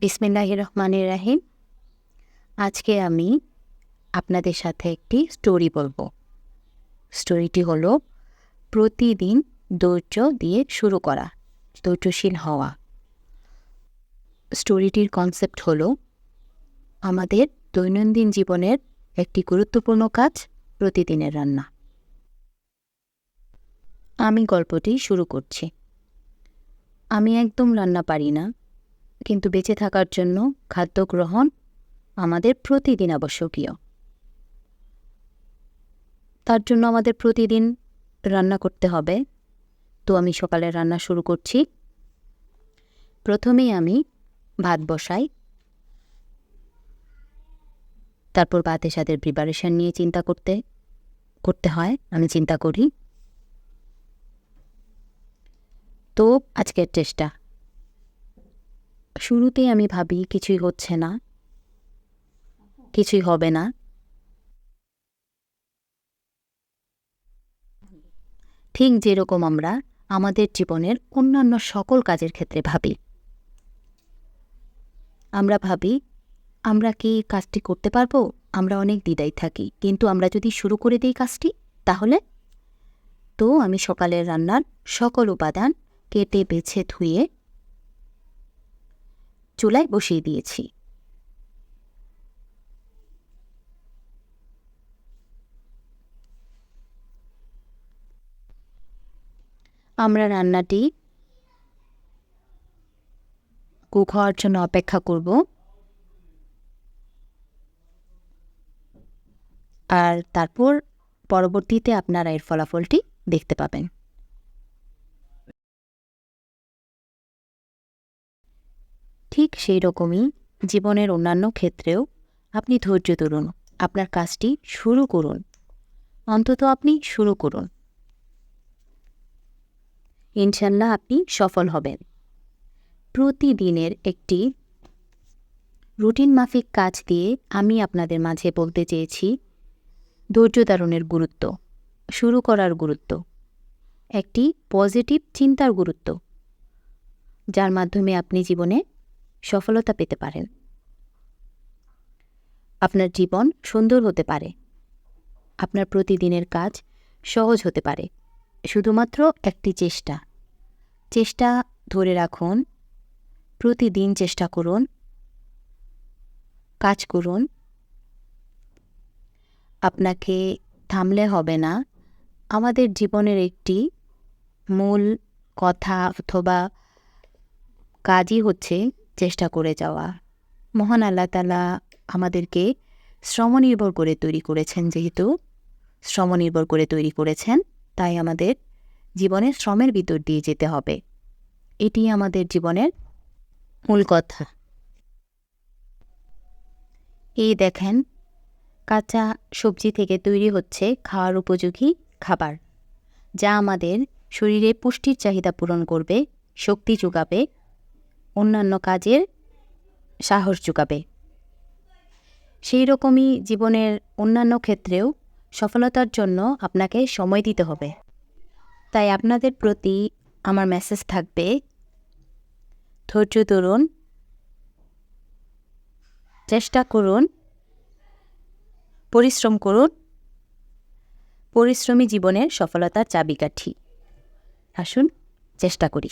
বিসমিল্লাহ রহমানির রাহিম আজকে আমি আপনাদের সাথে একটি স্টোরি বলব। স্টোরিটি হলো, প্রতিদিন ধৈর্য দিয়ে শুরু করা, ধৈর্যশীল হওয়া। স্টোরিটির কনসেপ্ট হলো, আমাদের দৈনন্দিন জীবনের একটি গুরুত্বপূর্ণ কাজ প্রতিদিনের রান্না। আমি গল্পটি শুরু করছি। আমি একদম রান্না পারি না কিন্তু বেঁচে থাকার জন্য খাদ্য গ্রহণ আমাদের প্রতিদিন আবশ্যকীয়। তার জন্য আমাদের প্রতিদিন রান্না করতে হবে। তো আমি সকালে রান্না শুরু করছি। প্রথমেই আমি ভাত বসাই। তারপর ভাতের সাথে প্রিপারেশন নিয়ে চিন্তা করতে করতে হয়। আমি চিন্তা করি। তো আজকের চেষ্টা। শুরুতেই আমি ভাবি কিছুই হচ্ছে না। কিছুই হবে না। ঠিক যেরকম আমরা আমাদের জীবনের অন্যান্য সকল কাজের ক্ষেত্রে ভাবি। আমরা ভাবি, আমরা কি কাজটি করতে পারব? আমরা অনেক দ্বিধায় থাকি, কিন্তু আমরা যদি শুরু করে দিই কাজটি, তাহলে? তো আমি সকালের রান্নার সকল উপাদান কেটে বেছে ধুয়ে চুলায় বসিয়ে দিয়েছি। আমরা রান্নাটি কুক হওয়ার জন্য অপেক্ষা করব। আর তারপর পরবর্তীতে আপনারা এর ফলাফলটি দেখতে পাবেন। ঠিক সেই রকমই জীবনের অন্যান্য ক্ষেত্রেও আপনি ধৈর্য ধরুন, আপনার কাজটি শুরু করুন। অন্তত আপনি শুরু করুন। ইনশাল্লাহ আপনি সফল হবেন। প্রতিদিনের একটি রুটিন মাফিক কাজ দিয়ে আমি আপনাদের মাঝে বলতে চেয়েছি, ধৈর্য ধারণের গুরুত্ব, শুরু করার গুরুত্ব। একটি পজিটিভ চিন্তার গুরুত্ব, যার মাধ্যমে আপনি জীবনে সফলতা পেতে পারেন। আপনার জীবন সুন্দর হতে পারে। আপনার প্রতিদিনের কাজ সহজ হতে পারে। শুধুমাত্র একটি চেষ্টা। চেষ্টা ধরে রাখুন। প্রতিদিন চেষ্টা করুন। কাজ করুন। আপনাকে থামলে হবে না। আমাদের জীবনের একটি মূল কথা অথবা কাজই হচ্ছে চেষ্টা করে যাওয়া। মহান আল্লাহ তালা আমাদেরকে শ্রমনির্ভর করে তৈরি করেছেন যেহেতু। শ্রমনির্ভর করে তৈরি করেছেন, তাই আমাদের জীবনে শ্রমের ভিতর দিয়ে যেতে হবে। এটি আমাদের জীবনের মূল কথা। এই দেখেন, কাঁচা সবজি থেকে তৈরি হচ্ছে খাওয়ার উপযোগী খাবার, যা আমাদের শরীরে পুষ্টির চাহিদা পূরণ করবে, শক্তি যোগাবে অন্যান্য কাজের সাহস যোগাবে সেই রকমই জীবনের অন্যান্য ক্ষেত্রেও সফলতার জন্য আপনাকে সময় দিতে হবে। তাই আপনাদের প্রতি আমার মেসেজ থাকবে, ধৈর্য ধরুন, চেষ্টা করুন, পরিশ্রম করুন, পরিশ্রমী জীবনের সফলতার চাবিকাঠি। আসুন, চেষ্টা করি।